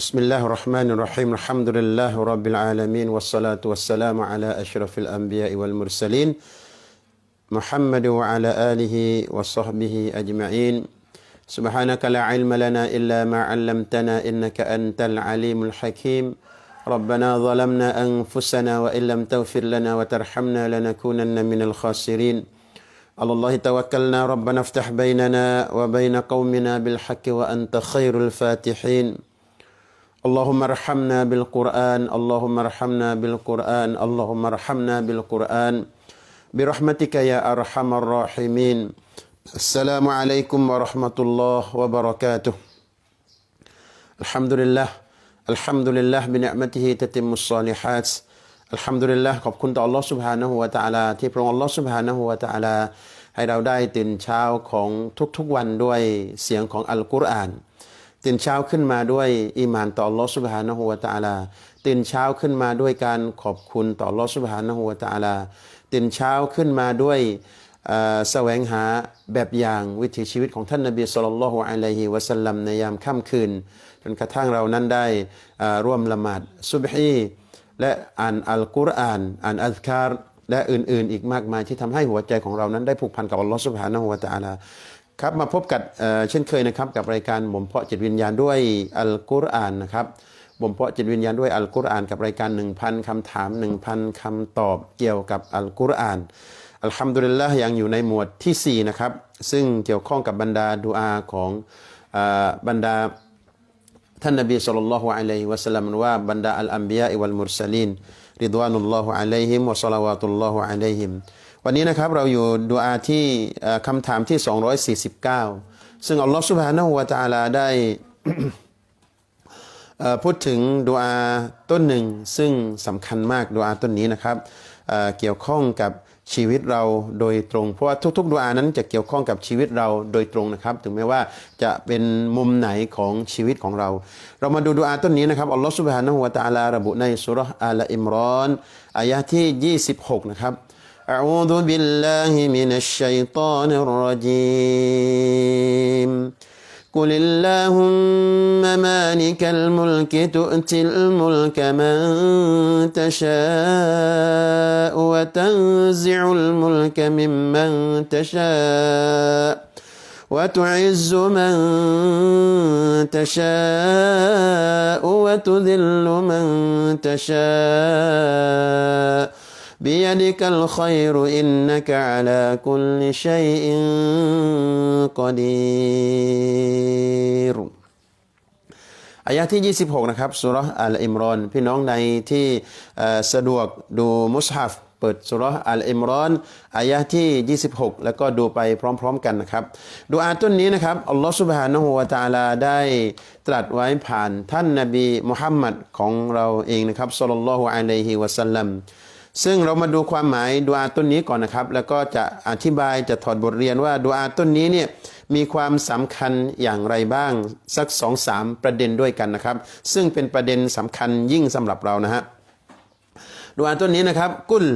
بسم الله الرحمن الرحيم الحمد لله رب العالمين والصلاة والسلام على أشرف الأنبياء والمرسلين محمد وعلى آله وصحبه أجمعين سبحانك لا علم لنا إلا ما علمتنا إنك أنت العليم الحكيم ربنا ظلمنا أنفسنا وإن لم تغفر لنا وترحمنا لنكونن من الخاسرين على الله توكلنا ربنا افتح بيننا وبين قومنا بالحق وأنت خير الفاتحين اللهم ارحمنا بالقرآن اللهم ارحمنا بالقرآن اللهم ارحمنا بالقرآن برحمتك يا أرحم الراحمين السلام عليكم ورحمة الله وبركاته الحمد لله الحمد لله بنعمته تتم الصالحات الحمد لله ขอบคุณต่อ Allah سبحانه และ تعالى ที่พระองค์ Allah سبحانه และ تعالى ให้เราได้ตื่นเช้าของทุกๆวันด้วยเสียงของอัลกุรอาน ตื่นเช้าขึ้นมาด้วยอิมานต่อลอสุบฮานะฮุวาตาลา ตื่นเช้าขึ้นมาด้วยการขอบคุณต่อลอสุบฮานะฮุวาตาลา ตื่นเช้าขึ้นมาด้วยแสวงหาแบบอย่างวิถีชีวิตของท่านนบีสุลต่านละฮ์อัลลอฮิวะสัลลัมในยามค่ำคืนจนกระทั่งเรานั้นได้ร่วมละหมาดซุบฮีและอ่านอัลกุรอาน อ่านอัลคาร์และอื่นๆ อีกมากมายที่ทำให้หัวใจของเรานั้นได้ผูกพันกับอัลลอฮ์สุบฮานะฮุวาตาลา ครับมาพบกันเช่นเคยนะครับกับรายการบ่มเพาะจิตวิญญาณด้วยอัลกุรอานนะครับบ่มเพาะจิตวิญญาณด้วยอัลกุรอานกับรายการ 1,000คำถาม 1,000คำตอบเกี่ยวกับอัลกุรอานอัลฮัมดุลิลละยังอยู่ในหมวดที่ 4 นะครับ ซึ่งเกี่ยวข้องกับบรรดาดูอาของบรรดาท่านนบีสุลต่านละฮ์อะลัยฮิวะสัลลัมว่าบรรดาอัลอัมบียะอิวัลมุรสลีนริดวานุลลอฮ์อะลัยฮิมวะศลาวาตุลลอฮ์อะลัยฮิม วันนี้นะครับเราอยู่ดูอาที่คำถามที่ 249 ซึ่งอัลลอฮฺสุบฮานาหูวาตาลาได้พูดถึงดูอาต้นหนึ่ง ซึ่งสำคัญมากดูอาต้นนี้นะครับเกี่ยวข้องกับชีวิตเราโดยตรง เพราะว่าทุกๆดวงอานั้นจะเกี่ยวข้องกับชีวิตเราโดยตรงนะครับ ถึงแม้ว่าจะเป็นมุมไหนของชีวิตของเรา เรามาดูดวงอาต้นนี้นะครับอัลลอฮฺสุบฮานะฮูวะตะาลาระบุในสุรษะอัลอิมรอนอายะที่ 26 นะครับ أعوذ بالله من الشيطان الرجيم. قل اللهم مالك الملك تؤتي الملك من تشاء وتنزع الملك ممن تشاء وتعز من تشاء وتذل من تشاء بيدك الخير إنك على كل شيء قدير อายะที่ 26 นะครับสุรอัลอิมรอน พี่น้องในที่สะดวกดูมุสฮัฟเปิดสุรอัลอิมรอนอายะที่ 26 แล้วก็ดูไปพร้อมๆกันนะครับ ดูอาต้นนี้นะครับ อัลลอฮฺสุบฮานะฮูวะตาลาได้ตรัสไว้ผ่านท่านนบีมุฮัมมัดของเราเองนะครับสุลลัลลอฮุอะลัยฮิวะสัลลัม ซึ่งเรามาดูความหมายดูอาต้นนี้ก่อนนะครับ แล้วก็จะอธิบายจะถอดบทเรียนว่าดูอาต้นนี้เนี่ยมีความสำคัญอย่างไรบ้าง สักสองสามประเด็นด้วยกันนะครับ ซึ่งเป็นประเด็นสำคัญยิ่งสำหรับเรานะฮะดูอาต้นนี้นะครับกุล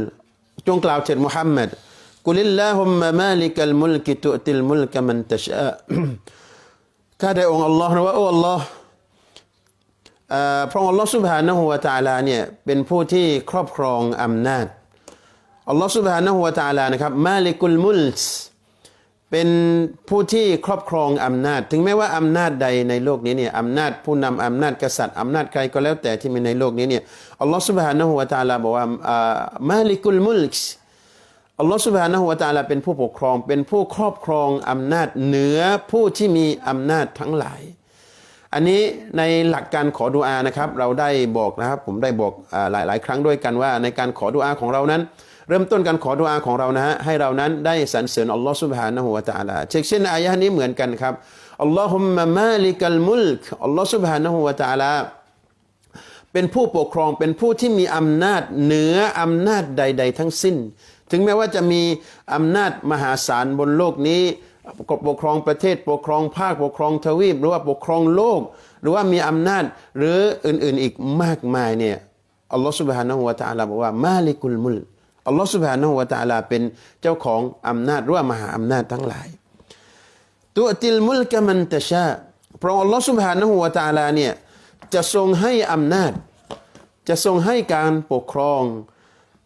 จงกล่าวเถิดมุฮัมมัดกุลิลลาฮุมมะมาลิกัลมุลกิตุติลมุลกมันตะชะข้าได้องค์อัลลอฮ์นะว่าโอ้อัลลอฮ์ พระองค์อัลลอฮ์สุบฮานะฮูวะตาลาเนี่ยเป็นผู้ที่ครอบครองอำนาจอัลลอฮ์สุบฮานะฮูวะตาลานะครับมาลิกุลมุลส์เป็นผู้ที่ครอบครองอำนาจ ถึงแม้ว่าอำนาจใดในโลกนี้เนี่ยอำนาจผู้นำอำนาจกษัตริย์อำนาจใครก็แล้วแต่ที่มีในโลกนี้เนี่ยอัลลอฮ์สุบฮานะฮูวะตาลาบอกว่ามาลิกุลมุลส์อัลลอฮ์สุบฮานะฮูวะตาลาเป็นผู้ปกครอง เป็นผู้ครอบครองอำนาจเหนือผู้ที่มีอำนาจทั้งหลาย อันนี้ในหลักการขอดุอานะครับ เราได้บอกนะครับ ผมได้บอกหลายหลายครั้งด้วยกันว่า ในการขอดุอาของเรานั้น เริ่มต้นการขอดุอาของเรานะฮะให้เรานั้นได้สรรเสริญอัลลอฮ์สุบฮานะฮูวะตะอาลาเช่นเช่นอายะนี้เหมือนกันครับอัลลอฮุมมะมาลิกัลมุลกอัลลอฮ์สุบฮานะฮูวะตะอาลาเป็นผู้ปกครองเป็นผู้ที่มีอำนาจเหนืออำนาจใด ๆ ทั้งสิ้น ถึงแม้ว่าจะมีอำนาจมหาศาลบนโลกนี้ ปกครองประเทศปกครองภาคปกครองทวีป หรือว่าปกครองโลก หรือว่ามีอำนาจหรืออื่น ๆอีกมากมายเนี่ยอัลลอฮฺสุบฮานะฮูวะตะอาลาบอกว่ามาลิกุลมุลอัลลอฮฺสุบฮานะฮูวะตะอาลาเป็นเจ้าของอำนาจหรือว่ามหาอำนาจทั้งหลายตัวติลมุลกะมันตะชาพราะอัลลอฮฺสุบฮานะฮูวะตะอาลาเนี่ยจะทรงให้อำนาจ จะทรงให้การปกครอง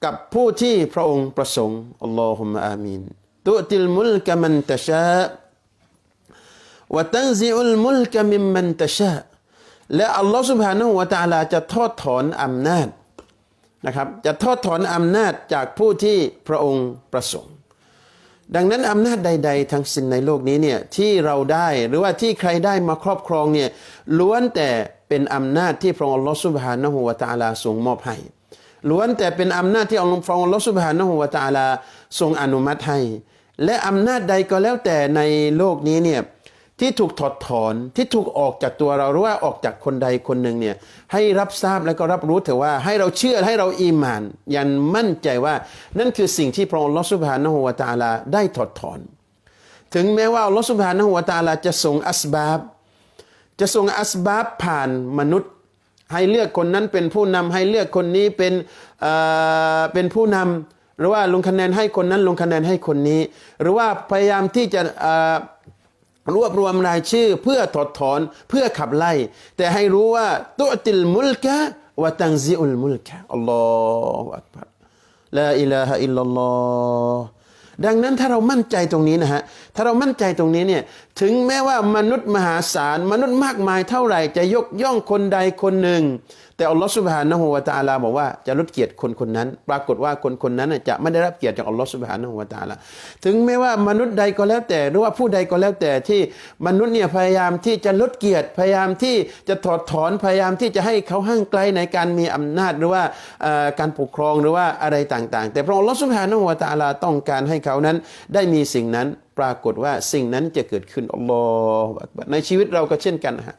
กับผู้ที่พระองค์ประสงค์อัลลอฮุมะอามีน ตุติลมุลกะมันตะชาวะตันซิอุลมุลกะมิมันตะชาและอัลลอฮฺสุบฮานุวะตะลาจะทอดถอนอำนาจนะครับจะทอดถอนอำนาจจากผู้ที่พระองค์ประสงค์ ดังนั้นอำนาจใด ๆ ทั้งสิ้นในโลกนี้เนี่ยที่เราได้หรือว่าที่ใครได้มาครอบครองเนี่ยล้วนแต่เป็นอำนาจที่พระองค์อัลลอฮฺสุบฮานะฮูวะตะลาทรงมอบให้ล้วนแต่เป็นอำนาจที่อัลลอฮฺสุบฮานะฮูวะตะลาทรงอนุมัติให้ และอำนาจใดก็แล้วแต่ในโลกนี้เนี่ยที่ถูกถอดถอนที่ถูกออกจากตัวเราหรือว่าออกจากคนใดคนหนึ่งเนี่ยให้รับทราบและก็รับรู้เถอะว่าให้เราเชื่อให้เราอีมาน ยันมั่นใจว่านั่นคือสิ่งที่พระองค์ลอสุบฮานะฮุวาตาลาได้ถอดถอน ถึงแม้ว่าลอสุบฮานะฮุวาตาลาจะส่งอัสบาบจะส่งอัสบาบผ่านมนุษย์ ให้เลือกคนนั้นเป็นผู้นำให้เลือกคนนี้เป็นเป็นผู้นำ หรือว่าลงคะแนนให้คนนั้นลงคะแนนให้คนนี้ หรือว่าพยายามที่จะรวบรวมรายชื่อเพื่อถอดถอนเพื่อขับไล่ แต่ให้รู้ว่าตุติลมุลกะวะตังซิอุลมุลกะอัลลอฮฺอักบัรลาอิลาฮะอิลลัลลอฮ์ดังนั้นถ้าเรามั่นใจตรงนี้นะฮะ ถ้าเรามั่นใจตรงนี้เนี่ย ถึงแม้ว่ามนุษย์มหาศาล มนุษย์มากมายเท่าไหร่จะยกย่องคนใดคนหนึ่ง แต่อัลลอฮฺสุบฮานะฮูวะตะอาลาบอกว่าจะลดเกียรติคนคนนั้น ปรากฏว่าคนคนนั้นจะไม่ได้รับเกียรติจากอัลลอฮฺสุบฮานะฮูวะตะอาลาถึงแม้ว่ามนุษย์ใดก็แล้วแต่หรือว่าผู้ใดก็แล้วแต่ที่มนุษย์เนี่ยพยายามที่จะลดเกียรติพยายามที่จะถอดถอนพยายามที่จะให้เขาห่างไกลในการมีอำนาจหรือว่าการปกครองหรือว่าอะไรต่างๆ แต่พระองค์อัลลอฮฺสุบฮานะฮูวะตะอาลาต้องการให้เขานั้นได้มีสิ่งนั้นปรากฏว่าสิ่งนั้นจะเกิดขึ้นอัลลอฮฺในชีวิตเราก็เช่นกันฮะ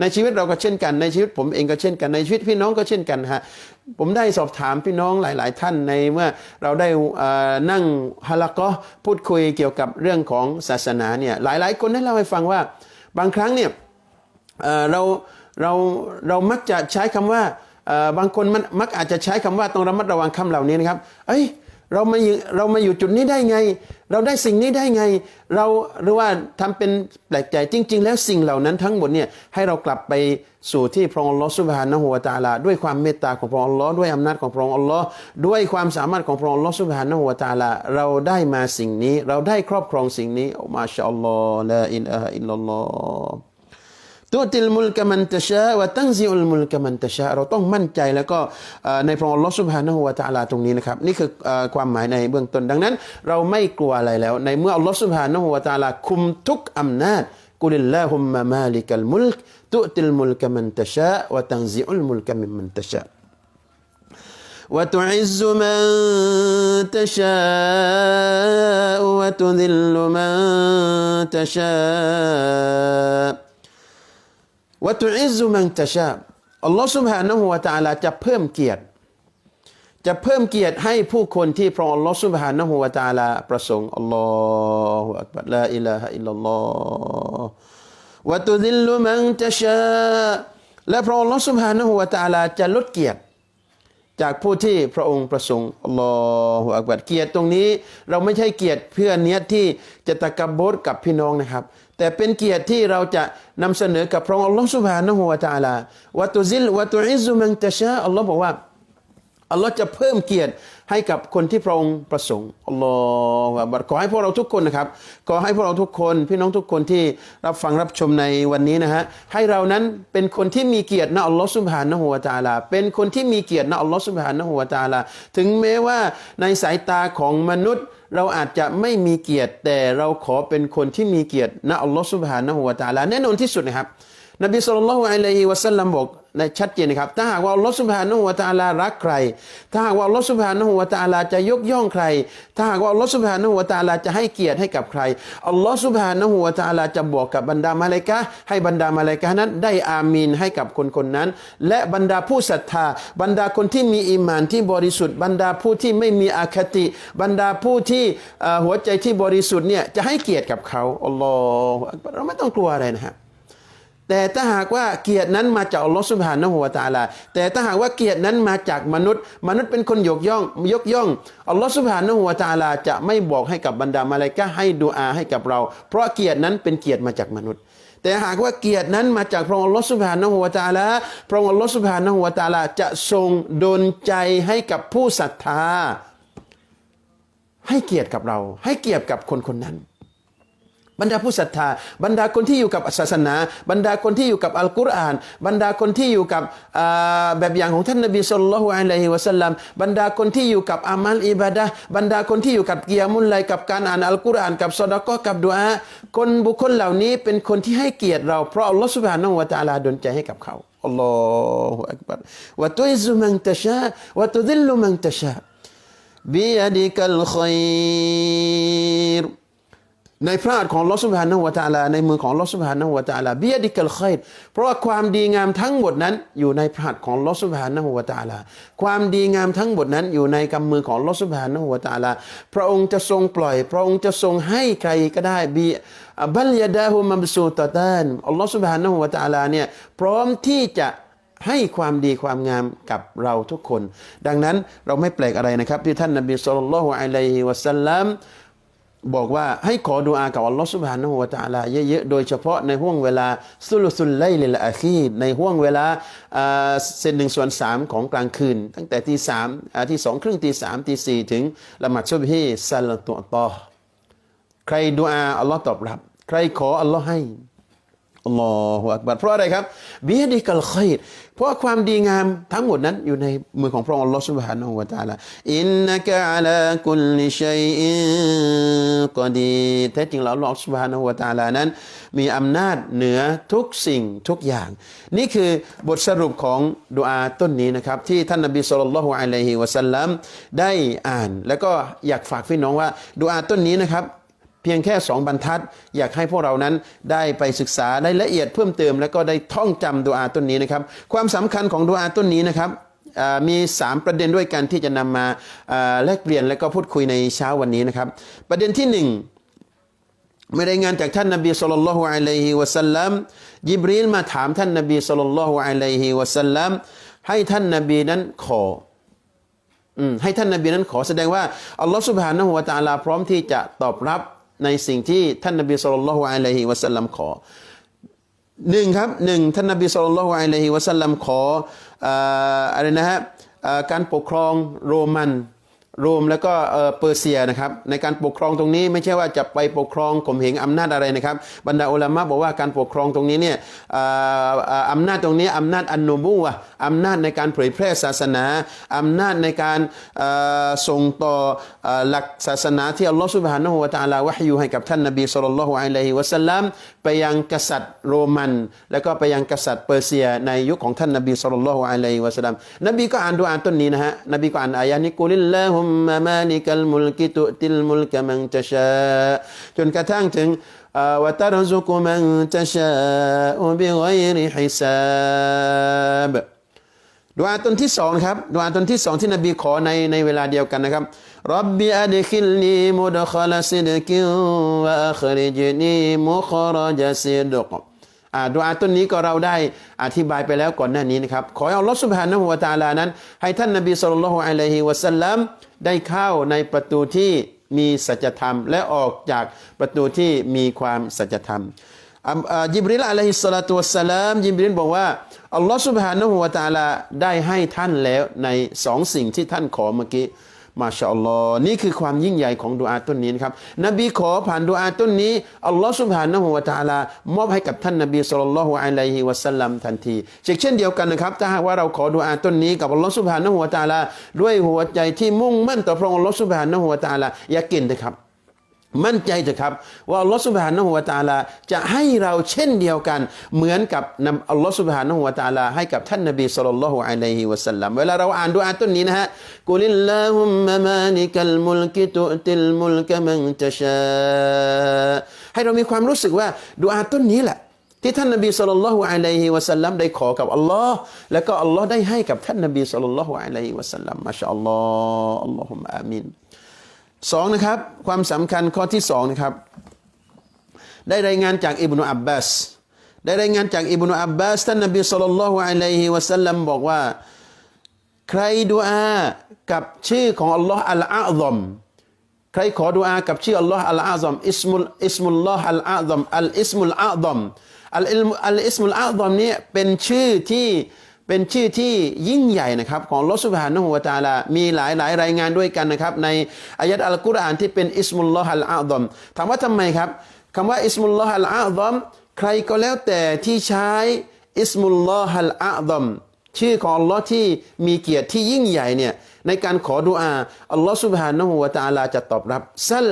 ในชีวิตเราก็เช่นกันในชีวิตผมเองก็เช่นกันในชีวิตพี่น้องก็เช่นกันฮะผมได้สอบถามพี่น้องหลาย ๆ ท่านในเมื่อเราได้นั่งฮาละกอฮ์พูดคุยเกี่ยวกับเรื่องของศาสนาเนี่ยหลาย ๆ คนได้เล่าให้ฟังว่าบางครั้งเนี่ยเเราเราเรามักจะใช้คำว่าบางคนมันมักอาจจะใช้คำว่าต้องระมัดระวังคำเหล่านี้นะครับ เอ้ย เรามาอยู่เรามาอยู่จุดนี้ได้ไง เราได้สิ่งนี้ได้ไง เราหรือว่าทำเป็นแปลกใจจริง ๆ แล้วสิ่งเหล่านั้นทั้งหมดเนี่ยให้เรากลับไปสู่ที่พระองค์ลอสุบฮานะฮูวะตาลา ด้วยความเมตตาของพระองค์ลอด้วยอำนาจของพระองค์ลอด้วยความสามารถของพระองค์ลอสุบฮานะฮูวะตาลา เราได้มาสิ่งนี้ เราได้ครอบครองสิ่งนี้อัลมาชาอัลลอฮ์ลาอิลาฮะอิลลัลลอฮ์ ตุติลมุลกะมันตะชาวะตังซิอุลมุลกะมันตะชาเราต้องมั่นใจแล้วก็เอ่อในพระองค์อัลลอฮ์ซุบฮานะฮูวะตะอาลาตรงนี้นะครับ นี่คือเอ่อความหมายในเบื้องต้น ดังนั้น เราไม่กลัวอะไรแล้ว ในเมื่ออัลลอฮ์ซุบฮานะฮูวะตะอาลาคุมทุกอำนาจกุลิลลาฮุมมะมาลิกัลมุลกตุติลมุลกะมันตะชาวะตังซิอุลมุลกะมิมมันตะชา وتعز من تشاء وتذل من تشاء วัตุอิซุมังตะชาอัลลอฮ์สุบฮานะฮูวาตาลาจะเพิ่มเกียรติ จะเพิ่มเกียรติให้ผู้คนที่พระอัลลอฮ์สุบฮานะฮูวาตาลาประสงค์อัลลอฮฺอักบัรลาอิลาฮะอิลลัลลอฮ์วัตุดิลลุมังตะชาและพระอัลลอฮ์สุบฮานะฮูวาตาลาจะลดเกียรติ จากผู้ที่พระองค์ประสงค์อัลลอฮฺอักบัดเกียรติตรงนี้ เราไม่ใช่เกียรติเพื่อเนี้ยที่จะตะกบดกับพี่น้องนะครับ แต่เป็นเกียรติที่เราจะนำเสนอกับพระองค์อัลลอฮฺสุบฮานะฮูวะตะอาลาวะตุซิลวะตุอิซุมังตะชาอัลลอฮ์บอกว่า อัลลอฮ์จะเพิ่มเกียรติให้กับคนที่พระองค์ประสงค์อัลลอฮฺบัรขอให้พวกเราทุกคนนะครับ ขอให้พวกเราทุกคน พี่น้องทุกคนที่รับฟังรับชมในวันนี้นะฮะ ให้เรานั้นเป็นคนที่มีเกียรตินะอัลลอฮ์สุบฮานะฮูวะตาลา เป็นคนที่มีเกียรตินะอัลลอฮ์สุบฮานะฮูวะตาลา ถึงแม้ว่าในสายตาของมนุษย์เราอาจจะไม่มีเกียรติ แต่เราขอเป็นคนที่มีเกียรตินะอัลลอฮ์สุบฮานะฮูวะตาลา แน่นอนที่สุดนะครับ นบีสุลต่านละฮ์อะลัยฮิวะสัลลัมบอก ในชัดเจนนะครับถ้าหากว่าอัลลอฮ์สุบฮานะฮูวตะอาลารักใคร ถ้าหากว่าอัลลอฮ์สุบฮานะฮูวตะอาลาจะยกย่องใคร ถ้าหากว่าอัลลอฮ์สุบฮานะฮูวตะอาลาจะให้เกียรติให้กับใครอัลลอฮ์สุบฮานะฮูวตะอาลาจะบอกกับบรรดามาเลกะให้บรรดามาเลกะนั้น ได้อามีนให้กับคนคนนั้น และบรรดาผู้ศรัทธา บรรดาคนที่มีอีหมานที่บริสุทธิ์ บรรดาผู้ที่ไม่มีอคติ บรรดาผู้ที่หัวใจที่บริสุทธิ์เนี่ยจะให้เกียรติกับเขาอัลลอฮ์เราไม่ต้องกลัวอะไรนะครับ แต่ถ้าหากว่าเกียรตินั้นมาจากอัลลอฮฺสุบฮานะฮูวะตาลา แต่ถ้าหากว่าเกียรตินั้นมาจากมนุษย์ มนุษย์เป็นคนยกย่องยกย่องอัลลอฮฺสุบฮานะฮูวะตาลา จะไม่บอกให้กับบรรดามาลาอิกะให้ดูอาให้กับเรา เพราะเกียรตินั้นเป็นเกียรติมาจากมนุษย์ แต่หากว่าเกียรตินั้นมาจากพระองค์อัลลอฮฺสุบฮานะฮูวะตาลาพระองค์อัลลอฮฺสุบฮานะฮูวะตาลาจะทรงดลใจให้กับผู้ศรัทธา ให้เกียรติกับเรา ให้เกียรติกับคนคนนั้น บรรดาผู้ศรัทธา บรรดาคนที่อยู่กับศาสนา บรรดาคนที่อยู่กับอัลกุรอาน บรรดาคนที่อยู่กับแบบอย่างของท่านนบีสุลต่านอะลัยฮิวะสัลลัมบรรดาคนที่อยู่กับอามัลอิบะดาบรรดาคนที่อยู่กับเกียมุลไลกับการอ่านอัลกุรอาน กับสอดก็กับดุอาคนบุคคลเหล่านี้เป็นคนที่ให้เกียรติเราเพราะอัลลอฮฺสุบฮานะฮูวะตะอาลาดลใจให้กับเขาอัลลอฮฺอักบัรวะตุอิซุมังตะชาวะตุดิลลุมังตะชาบิยดิกัลขัยร์ ในพระหัตถ์ของลอสุบฮานะฮูวะตาลาในมือของลอสุบฮานะฮูวะตาลาเบิยดิกลไครเพราะว่าความดีงามทั้งหมดนั้นอยู่ในพระหัตถ์ของลอสุบฮานะฮูวะตาลา ความดีงามทั้งหมดนั้นอยู่ในกำมือของลอสุบฮานะฮูวะตาลา พระองค์จะทรงปล่อย พระองค์จะทรงให้ใครก็ได้บีบัลยาดาฮุมัมสูตตานอัลลอฮฺสุบฮานะฮูวะตาลาเนี่ยพร้อมที่จะให้ความดีความงามกับเราทุกคน ดังนั้นเราไม่แปลกอะไรนะครับที่ท่านนบีสุลต่านละฮ์อะลัยฮิวะสัลลัม บอกว่าให้ขอดูอากับอัลลอฮฺสุบฮานะฮูวะตะอาลาเยอะๆ โดยเฉพาะในห่วงเวลาสุลซุลไลเลลอาคีในห่วงเวลาเส้นหนึ่งส่วนสามของกลางคืน ตั้งแต่ตีสามตีสองครึ่งตีสามตีสี่ถึงละหมาดชุบฮีซัลตุอัลลอใครดูอาอัลลอฮ์ตอบรับ ใครขออัลลอฮ์ให้ อัลลอฮฺอักบัดเพราะอะไรครับเบียดีกัลคอยดเพราะความดีงามทั้งหมดนั้นอยู่ในมือของพระองค์อัลลอฮฺสุบฮานะฮูวะตาลาอินนักะอัลากุลลิชัยอินกอดีแท้จริงแล้วอัลลอฮฺสุบฮานะฮูวะตาลานั้น มีอำนาจเหนือทุกสิ่งทุกอย่าง นี่คือบทสรุปของดุอาต้นนี้นะครับที่ท่านนบีสุลต่าละฮุอะลัยฮิวะสัลลัมได้อ่าน แล้วก็อยากฝากพี่น้องว่าดุอาต้นนี้นะครับ เพียงแค่สองบรรทัด อยากให้พวกเรานั้นได้ไปศึกษาได้ละเอียดเพิ่มเติม แล้วก็ได้ท่องจำดูอาต้นนี้นะครับ ความสำคัญของดูอาต้นนี้นะครับอ่ามี 3 ประเด็นด้วยกันที่จะนำมาอ่าแลกเปลี่ยนและก็พูดคุยในเช้าวันนี้นะครับ ประเด็นที่หนึ่งไม่ได้งานจากท่านนบีสุลต่านละฮ์อะลัยฮิวะสัลลัมยิบรีลมาถามท่านนบีสุลต่านละฮ์อะลัยฮิวะสัลลัมให้ท่านนบีนั้นขอให้ท่านนบีนั้นขอแสดงว่าอัลลอฮฺสุบฮานะฮูวะตาลาพร้อมที่จะตอบรับ ในสิ่งที่ท่านนบีสุลต่านละฮ์อะลัยฮิวะสัลลัมขอหนึ่งครับหนึ่งท่านนบีสุลต่านละฮ์อะลัยฮิวะสัลลัมขออะไรนะฮะการปกครองโรมัน โรมแล้วก็เปอร์เซียนะครับในการปกครองตรงนี้ไม่ใช่ว่าจะไปปกครองข่มเหงอำนาจอะไรนะครับ บรรดาอุลามะบอกว่าการปกครองตรงนี้เนี่ยอำนาจตรงนี้อำนาจอันนูบูวะห์อำนาจในการเผยแพร่ศาสนาอำนาจในการส่งต่อหลักศาสนาที่อัลลอฮฺสุบฮานะฮูวะตะอาลาวะฮิยูให้กับท่านนบีสุลต่านละฮ์อะลัยฮิวะสัลลัมไปยังกษัตริย์โรมัน แล้วก็ไปยังกษัตริย์เปอร์เซีย ในยุคของท่านนบีสุลต่านละฮ์อะลัยฮิวะสัลลัมนบีก็อ่านดูอ่านต้นนี้นะฮะนบีก็อ่านอายะนี้กุลิลลาฮุมมะมาลิกัลมุลกิตุติลมุลกะมันตะชาจนกระทั่งถึงวะตารซุกุมันตะชาอุบิไกริฮิซาบดูอาตนที่สองครับดูอาตนที่สองที่นบีขอในในเวลาเดียวกันนะครับรับบิอัดคิลนีมุดขลสิดกิวะอัคริจนีมุขรจสิดกอ่าดูอาต้นนี้ก็เราได้อธิบายไปแล้วก่อนหน้านี้นะครับ ขอให้อัลลอฮฺสุบฮานะฮูวะตะอาลานั้น ให้ท่านนบีสุลต่านละฮ์อะลัยฮิวะสัลลัม ได้เข้าในประตูที่มีสัจธรรม และออกจากประตูที่มีความสัจธรรมอ่าอ่ายิบริลอะลัยฮิสลาตุวัสลามยิบริลบอกว่าอัลลอฮฺสุบฮานะฮูวะตาลาได้ให้ท่านแล้วในสองสิ่งที่ท่านขอเมื่อกี้ มาชาอัลลอฮ์นี่คือความยิ่งใหญ่ของดุอาต้นนี้นะครับนบีขอผ่านดุอาต้นนี้อัลลอฮ์สุบฮานะฮูวะตะอาลามอบให้กับท่านนบีสุลต่านละฮ์อะลัยฮิวะสัลลัมทันทีเช่นเดียวกันนะครับถ้าหากว่าเราขอดุอาต้นนี้กับอัลลอฮ์สุบฮานะฮูวะตะอาลาด้วยหัวใจที่มุ่งมั่นต่อพระองค์อัลลอฮ์สุบฮานะฮูวะตะอาลาอย่ากินนะครับ มั่นใจเถอะครับ ว่าอัลลอฮฺสุบฮานะฮูวะตาลาจะให้เราเช่นเดียวกัน เหมือนกับนำอัลลอฮฺสุบฮานะฮูวะตาลาให้กับท่านนบีสุลต่านละฮ์อะลัยฮิวะสัลลัมเวลาเราอ่านดูอาต้นนี้นะฮะกุลิลลาฮุมมะมาลิกัลมุลกิตุติลมุลกะมันตะชาให้เรามีความรู้สึกว่าดูอาต้นนี้แหละที่ท่านนบีสุลต่านละฮ์อะลัยฮิวะสัลลัมได้ขอกับอัลลอฮ์แล้วก็อัลลอฮ์ได้ให้กับท่านนบีสุลต่านละฮ์อะลัยฮิวะสัลลัมมาชาอัลลอฮ์อัลลอฮุมะอามิน สองนะครับความสำคัญข้อที่สองนะครับได้รายงานจากอิบนุอับบาสได้รายงานจากอิบนุอับบาสท่านนบีสุลต่านละฮ์อะลัยฮิวะสัลลัมบอกว่า ใครดูอากับชื่อของอัลลอฮ์อัลอาซอมใครขอดูอากับชื่ออัลลอฮ์อัลอาซอมอิสมุลอิสมุลลอฮ์อัลอาซอมอัลอิสมุลอาซอมอัลอิสมุลอาซอมเนี่ยเป็นชื่อที่ เป็นชื่อที่ยิ่งใหญ่นะครับของลอสุบฮานะฮูวะตาลา มีหลายหลายรายงานด้วยกันนะครับ ในอายะห์อัลกุรอานที่เป็นอิสมุลลอฮ์อัลอาซอมถามว่าทำไมครับคำว่าอิสมุลลอฮ์อัลอาซอมใครก็แล้วแต่ที่ใช้อิสมุลลอฮ์อัลอาซอมชื่อของอัลลอฮ์ที่มีเกียรติที่ยิ่งใหญ่เนี่ยในการขอดุอาอัลลอฮ์สุบฮานะฮูวะตาลาจะตอบรับซัล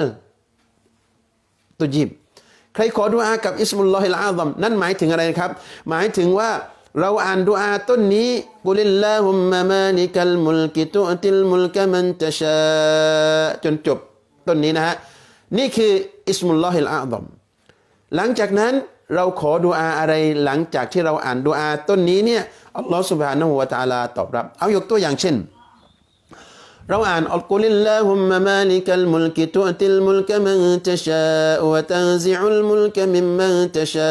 ตุจิบ ใครขอดุอากับอิสมุลลอฮิลอาซัมนั่นหมายถึงอะไรนะครับ หมายถึงว่า เราอ่านดุอาต้นนี้กุลิลลาฮุมมะมาลิกัลมุลกิตุอติลมุลกะมันตะชาจนจบต้นนี้นะฮะนี่คืออิสมุลลอฮิลอาซัมหลังจากนั้นเราขอดุอาอะไรหลังจากที่เราอ่านดุอาต้นนี้เนี่ยอัลลอฮฺสุบฮานะฮูวะตะอาลาตอบรับ เอายกตัวอย่างเช่น เราอ่านอัลกุลิลลาฮุมมะมาลิกัลมุลกิตุอติลมุลกะมันตะชาวะตันซิอุลมุลกะมิมมันตะชา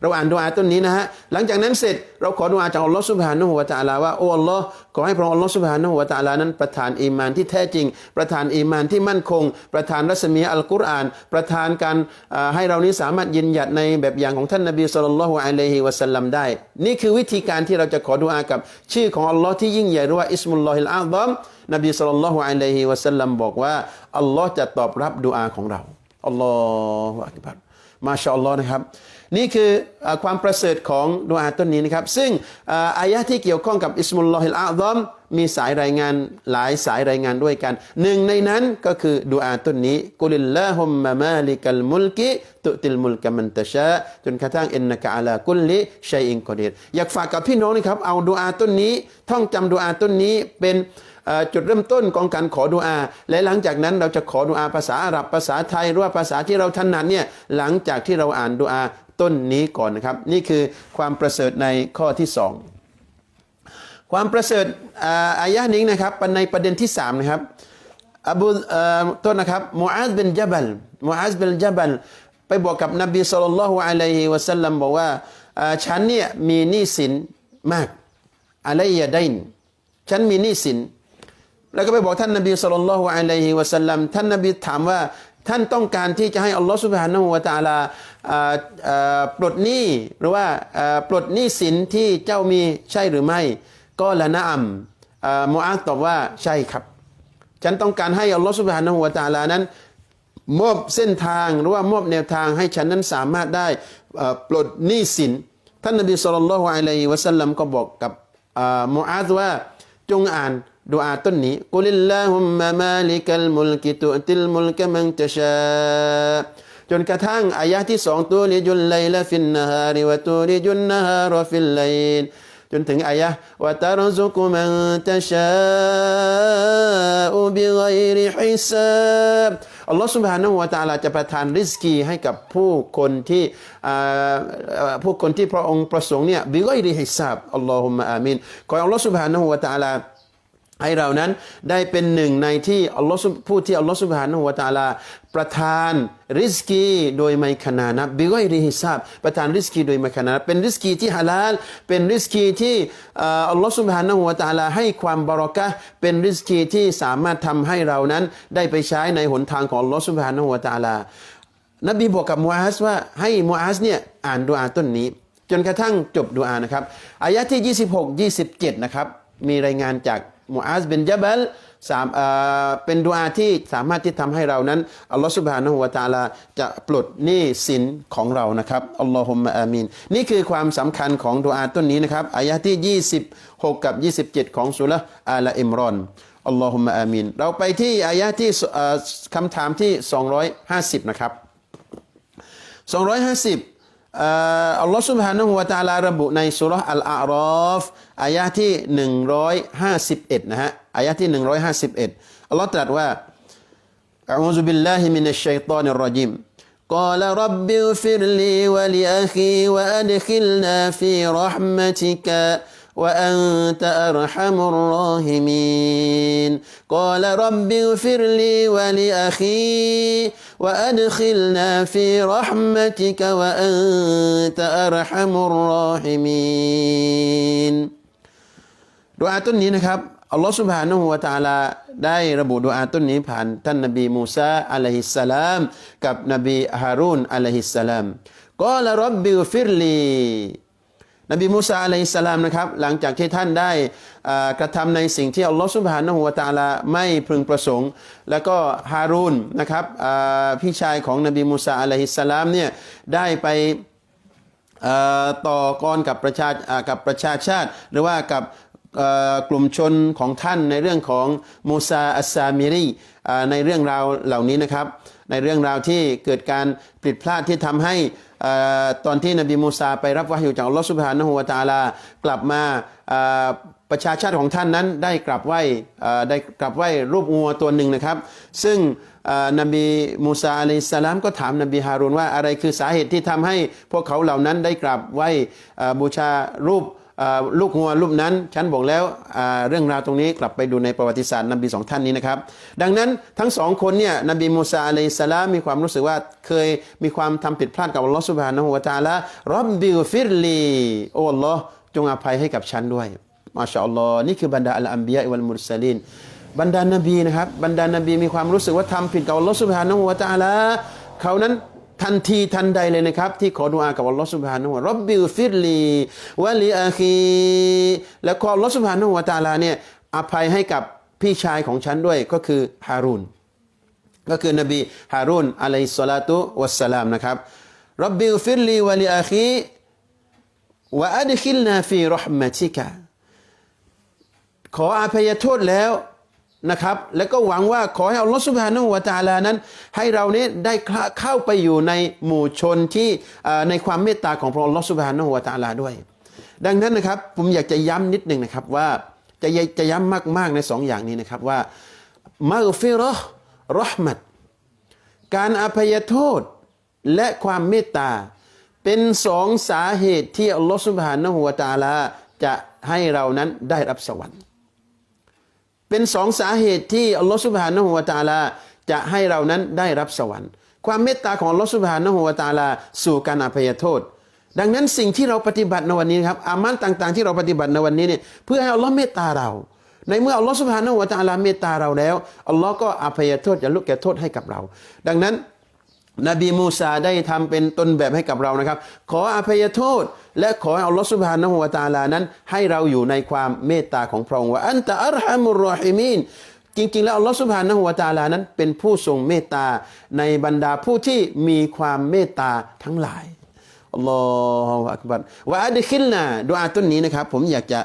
เราอ่านดุอาต้นนี้นะฮะหลังจากนั้นเสร็จเราขอดุอาจากอัลลอฮ์สุบฮานะฮูวะตาลาว่าโอ้อัลลอฮ์ขอให้พระองค์อัลลอฮ์สุบฮานะฮูวะตาลานั้นประทานอีมานที่แท้จริง ประทานอีมานที่มั่นคง ประทานรัศมีอัลกุรอาน ประทานการให้เรานี้สามารถยืนหยัดในแบบอย่างของท่านนบีสุลต่านละฮ์อะลัยฮิวะสัลลัมได้ นี่คือวิธีการที่เราจะขอดุอากับชื่อของอัลลอฮ์ที่ยิ่งใหญ่หรือว่าอิสมุลลอฮิลอาซัมนบีสุลต่านละฮ์อะลัยฮิวะสัลลัมบอกว่าอัลลอฮ์จะตอบรับดุอาของเราอัลลอฮฺอักบัร มาชาอัลลอฮ์นะครับนี่คือความประเสริฐของดุอาต้นนี้นะครับ ซึ่งอายะที่เกี่ยวข้องกับอิสมุลลอฮิลอาซอมมีสายรายงานหลายสายรายงานด้วยกัน หนึ่งในนั้นก็คือดุอาต้นนี้กุลิลลาฮุมมะมาลิกัลมุลกิตุติลมุลกะมันตะชาจนกระทั่งอินนกะอาลากุลลิชัยอินกอดีรอยากฝากกับพี่น้องนะครับเอาดุอาต้นนี้ ท่องจำดุอาต้นนี้เป็น จุดเริ่มต้นของการขอดุอา และหลังจากนั้นเราจะขอดุอาภาษาอาหรับภาษาไทยหรือว่าภาษาที่เราถนัดเนี่ยหลังจากที่เราอ่านดุอาต้นนี้ก่อนนะครับ นี่คือความประเสริฐในข้อที่สองความประเสริฐอายะนี้นะครับในประเด็นที่สามนะครับอบูต้นนะครับมูอาซบินจับัลมูอาซบินจับัลไปบอกกับนบีสุลต่านละฮ์อะลัยฮิวะสัลลัมบอกว่าฉันเนี่ยมีหนี้สินมากอะไรยาไดนฉันมีหนี้สิน แล้วก็ไปบอกท่านนบีสุลต่านละฮ์อะลัยฮิวะสัลลัมท่านนบีถามว่าท่านต้องการที่จะให้อัลลอฮฺสุบฮานะฮูวะตาลาปลดหนี้หรือว่าปลดหนี้สินที่เจ้ามีใช่หรือไม่ ก็ละนะอัมมูอาตอบว่าใช่ครับ ฉันต้องการให้อัลลอฮฺสุบฮานะฮูวะตาลานั้น มอบเส้นทางหรือว่ามอบแนวทางให้ฉันนั้นสามารถได้ปลดหนี้สิน ท่านนบีสุลต่านละฮ์อะลัยฮิวะสัลลัมก็บอกกับมูอาซว่าจงอ่าน ดูอาต้นนี้กุลิลลาฮุมมามาลิกัลมุลกิตุติลมุลกะมังจะชาจนกระทั่งอายะที่สองตัวลิจุนไลละฟินนาฮาริวะตูลิจุนนาฮารฟิลไลนจนถึงอายะวะตารซุกุมันตะชาอุบิไกริฮิซับอัลลอฮฺสุบฮานะฮูวะตาลาจะประทานริสกีให้กับผู้คนที่ผู้คนที่พระองค์ประสงค์เนี่ยบิไกริฮิซับอัลลอฮุมะอามินขออัลลอฮฺสุบฮานะฮูวะตาลา ให้เรานั้นได้เป็นหนึ่งในที่อัลลอฮ์ผู้ที่อัลลอฮ์สุบฮานะฮูวตาลา ประทานริสกีโดยไม่ขนานะบิกอยริฮิซาบประทานริสกีโดยไม่ขนานะเป็นริสกีที่ฮาลาลเป็นริสกีที่อัลลอฮ์สุบฮานะฮูวตาลาให้ความบารอกะเป็นริสกีที่สามารถทำให้เรานั้นได้ไปใช้ในหนทางของอัลลอฮ์สุบฮานะฮูวตาลานบีบอกกับมูอาสว่าให้มูอาสเนี่ยอ่านดูอาต้นนี้ จนกระทั่งจบดูอานะครับอายะที่ 26 27 นะครับมีรายงานจาก มูอาซบินจับลสามเป็นดุอาที่สามารถที่ทำให้เรานั้นอัลลอฮฺสุบฮานะฮูวาตาลาจะปลดหนี้สินของเรานะครับอัลลอฮุมะอามีนนี่คือความสำคัญของดุอาต้นนี้นะครับอายะที่ 26 กับ 27 ของสุลอาลาอิมรอนอัลลอฮุมะอามีนเราไปที่อายะที่คำถามที่ 250 นะครับ 250อัลลอฮฺสุบฮานะฮูวาตาลาระบุในสุลอัลอารอฟ อายะที่ 151 นะฮะอายะที่ 151 อัลลอฮฺตรัสว่า أعوذ بالله من الشيطان الرجيم قال رب اغفر لي ولأخي وأدخلنا في رحمتك وأنت أرحم الراحمين قال رب اغفر لي ولأخي وأدخلنا في رحمتك وأنت أرحم الراحمين ดูอาต้นนี้นะครับอัลลอฮฺสุบฮานะฮูวะตาลาได้ระบุดุอาต้นนี้ผ่านท่านนบีมูซาอะลัยฮิสสลาม กับนบีฮารูนอะลัยฮิสสลามกอลรับบิลฟิรลีนบีมูซาอะลัยฮิสสลามนะครับ หลังจากที่ท่านได้กระทำในสิ่งที่อัลลอฮฺสุบฮานะฮูวะตาลาไม่พึงประสงค์ แล้วก็ฮารูนนะครับพี่ชายของนบีมูซาอะลัยฮิสสลามเนี่ยได้ไปต่อกรกับประชาอ่ากับประชาชาติ หรือว่ากับ กลุ่มชนของท่านในเรื่องของมูซาอัสซามิรีในเรื่องราวเหล่านี้นะครับ ในเรื่องราวที่เกิดการผิดพลาดที่ทำให้ตอนที่นบีมูซาไปรับวะฮยูจากอัลลอฮฺสุบฮานะฮูวะตาลากลับมาประชาชาติของท่านนั้นได้กลับไหวได้กลับไหวรูปงัวตัวหนึ่งนะครับ ซึ่งนบีมูซาอะลัยสลามก็ถามนบีฮารูนว่าอะไรคือสาเหตุที่ทำให้พวกเขาเหล่านั้นได้กราบไหว้บูชารูป ลูกงัวรูปนั้นฉันบอกแล้วเรื่องราวตรงนี้กลับไปดูในประวัติศาสตร์นบีสองท่านนี้นะครับ ดังนั้นทั้งสองคนเนี่ยนบีมูซาอะลัยสลามมีความรู้สึกว่าเคยมีความทำผิดพลาดกับอัลลอฮฺสุบฮานะฮูวะตาลารับบิลฟิรลีโอ้อัลลอฮ์จงอภัยให้กับฉันด้วยมาชาอัลลอฮ์นี่คือบรรดาอัลอัมบียะวัลมุสลินบรรดานบีนะครับบรรดานบีมีความรู้สึกว่าทำผิดกับอัลลอฮฺสุบฮานะฮูวะตาลาเขานั้น ทันทีทันใดเลยนะครับ ที่ขอดุอากับอัลลอฮฺสุบฮานะฮูวะรับบิลฟิรลีวะลีอาคีแล้วขออัลลอฮฺสุบฮานะฮูวะตาลาเนี่ยอภัยให้กับพี่ชายของฉันด้วยก็คือฮารูนก็คือนบีฮารูนอะลัยสลาตุวัสสลามนะครับรับบิลฟิรลีวะลีอาคีวะอัดคิลนาฟีรห์มะติกะขออภัยโทษแล้ว นะครับ แล้วก็หวังว่าขอให้อัลลอฮฺสุบฮานะฮูวะตาลานั้น ให้เรานี้ได้เข้าไปอยู่ในหมู่ชนที่ในความเมตตาของพระอัลลอฮฺสุบฮานะฮูวะตาลาด้วย ดังนั้นนะครับผมอยากจะย้ำนิดหนึ่งนะครับว่าจะจะย้ำมาก ๆ ในสองอย่างนี้นะครับว่ามักฟิรอห์รอห์มัตการอภัยโทษและความเมตตา เป็นสองสาเหตุที่อัลลอฮฺสุบฮานะฮูวะตาลาจะให้เรานั้นได้รับสวรรค์ เป็นสองสาเหตุที่อัลลอฮฺสุบฮานะฮูวาตาลาจะให้เรานั้นได้รับสวรรค์ ความเมตตาของอัลลอฮฺสุบฮานะฮูวาตาลาสู่การอภัยโทษ ดังนั้นสิ่งที่เราปฏิบัติในวันนี้ครับอามัลต่างๆ ที่เราปฏิบัติในวันนี้เนี่ยเพื่อให้อัลลอฮ์เมตตาเรา ในเมื่ออัลลอฮฺสุบฮานะฮูวาตาลาเมตตาเราแล้วอัลลอฮ์ก็อภัยโทษจะลุกแก่โทษให้กับเรา ดังนั้น นบีมูซาได้ทำเป็นต้นแบบให้กับเรานะครับ ขออภัยโทษ และขอให้อัลลอฮฺสุบฮานะฮูวตาลานั้น ให้เราอยู่ในความเมตตาของพระองค์ว่าอันตะอัรฮามุรอฮิมีนจริงๆ แล้วอัลลอฮฺสุบฮานะฮูวตาลานั้น เป็นผู้ทรงเมตตาในบรรดาผู้ที่มีความเมตตาทั้งหลายอัลลอฮฺอักบัรว่าอัดคิลนาดูอาต้นนี้นะครับ ผมอยากจะ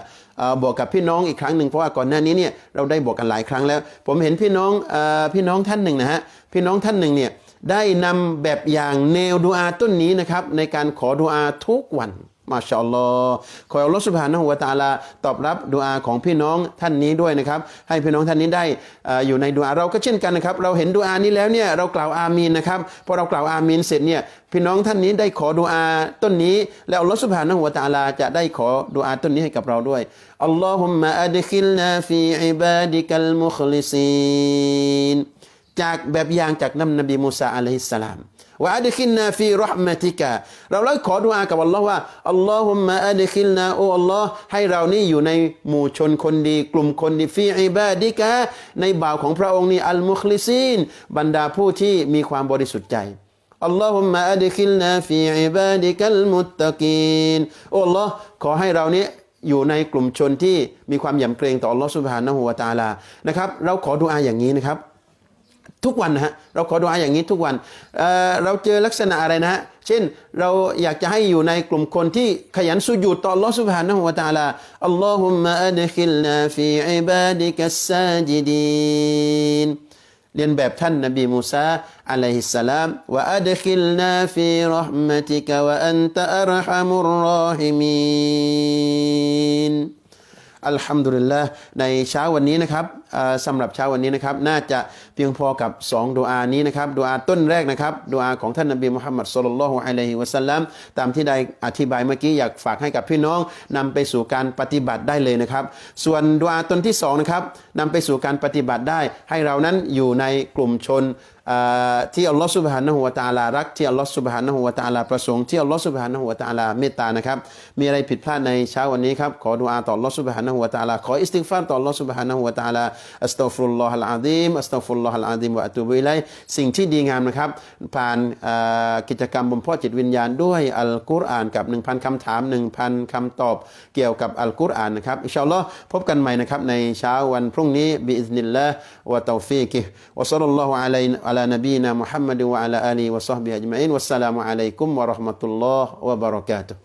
บอกกับพี่น้องอีกครั้งหนึ่งเพราะว่าก่อนหน้านี้เนี่ยเราได้บอกกันหลายครั้งแล้ว ผมเห็นพี่น้องอพี่น้องท่านหนึ่งนะฮะพี่น้องท่านหนึ่งเนี่ย ได้นำแบบอย่างแนวดูอาต้นนี้นะครับ ในการขอดูอาทุกวันมาชาอัลลอฮ์ขออัลลอฮ์สุบฮานะฮูวะตาลาตอบรับดูอาของพี่น้องท่านนี้ด้วยนะครับ ให้พี่น้องท่านนี้ได้ออยู่ในดูอาเราก็เช่นกันนะครับ เราเห็นดูอานี้แล้วเนี่ยเรากล่าวอามีนนะครับพอเรากล่าวอามีนเสร็จเนี่ยพี่น้องท่านนี้ได้ขอดูอาต้นนี้ แล้วอัลลอฮ์สุบฮานะฮูวะตาลาจะได้ขอดูอาต้นนี้ให้กับเราด้วยอัลลอฮุมมะอัดคิลนาฟีอิบาดิกัลมุคลิซีน จากแบบอย่างจากนำนบีมูซาอะลัยฮิสสลามว่าอัดคิลนาฟีรอห์มติกะเราเลยขอดุอากับอัลลอฮ์ว่าอัลลอฮุมมะอัดคิลนาโออัลลอฮ์ให้เรานี่อยู่ในหมู่ชนคนดี กลุ่มคนดีฟีอิบาดิกะในบ่าวของพระองค์นี่อัลมุคลิซีนบรรดาผู้ที่มีความบริสุทธิ์ใจอัลลอฮุมะอัดคิลนาฟีอิบาดิกัลมุตตะกีนโอ้อัลลอฮ์ขอให้เรานี้อยู่ในกลุ่มชนที่มีความหยำเกรงต่ออัลลอฮ์สุบฮานะฮูวะตาลานะครับ เราขอดุอาอย่างนี้นะครับ ทุกวันนะฮะเราขอดุอาอย่างนี้ทุกวันเอ่อเราเจอลักษณะอะไรนะฮะเช่นเราอยากจะให้อยู่ในกลุ่มคนที่ขยันสุญูดต่อ Allah سبحانه และ تعالى อัลลอฮุมมะอัดคิลนาฟีอิบาดิกัสซาจิดีนเรียนแบบท่านนบีมูซาอะลัยฮิสสลามว่าอัดคิลนาฟีรห์มะติกะวะอันตะอัรฮัมุรรอฮิมีน อัลฮัมดุลิลละในเช้าวันนี้นะครับ เอ่อ สำหรับเช้าวันนี้นะครับน่าจะเพียงพอกับ2ดูอานี้นะครับดูอาต้นแรกนะครับดูอาของท่านนบีมุฮัมมัดสุลลัลลอฮุอะลัยฮิวะสัลลัมตามที่ได้อธิบายเมื่อกี้อยากฝากให้กับพี่น้องนำไปสู่การปฏิบัติได้เลยนะครับ ส่วนดูอาต้นที่สองนะครับนำไปสู่การปฏิบัติได้ ให้เรานั้นอยู่ในกลุ่มชนที่อัลลอฮฺสุบฮานะฮูวะตาลารักที่อัลลอฮฺสุบฮานะฮูวะตาลาประสงค์ที่อัลลอฮฺสุบฮานะฮูวะตาลาเมตตานะครับมีอะไรผิดพลาดในเช้าวันนี้ครับขอดุอาต่ออัลลอฮฺสุบฮานะฮูวะตาลาขออิสติกฟารต่ออัลลอฮฺสุบฮานะฮูวะตาลาอัสตัฟุลลอฮะลอะซีมอัสตัฟุลลอฮะลอะซีมวะอตูบุอิลัยสิ่งที่ดีงามนะครับ ผ่านกิจกรรมบ่มเพาะจิตวิญญาณด้วยอัลกุรอานกับ 1,000คำถาม 1,000คำตอบเกี่ยวกับอัลกุรอานนะครับอินชาอัลลอฮ์พบกันใหม่นะครับในเช้าวันพรุ่งนี้บิอิซนิลลาห์วะตอฟีกิฮ์วะศ็อลลัลลอฮุอะลัยอะลานบีนามุฮัมมัดวะอะลาอาลีวะศอฮบิฮิอัจมะอีนวัสสลามุอะลัยกุมวะเราะห์มะตุลลอฮ์วะบะเราะกาตุฮ์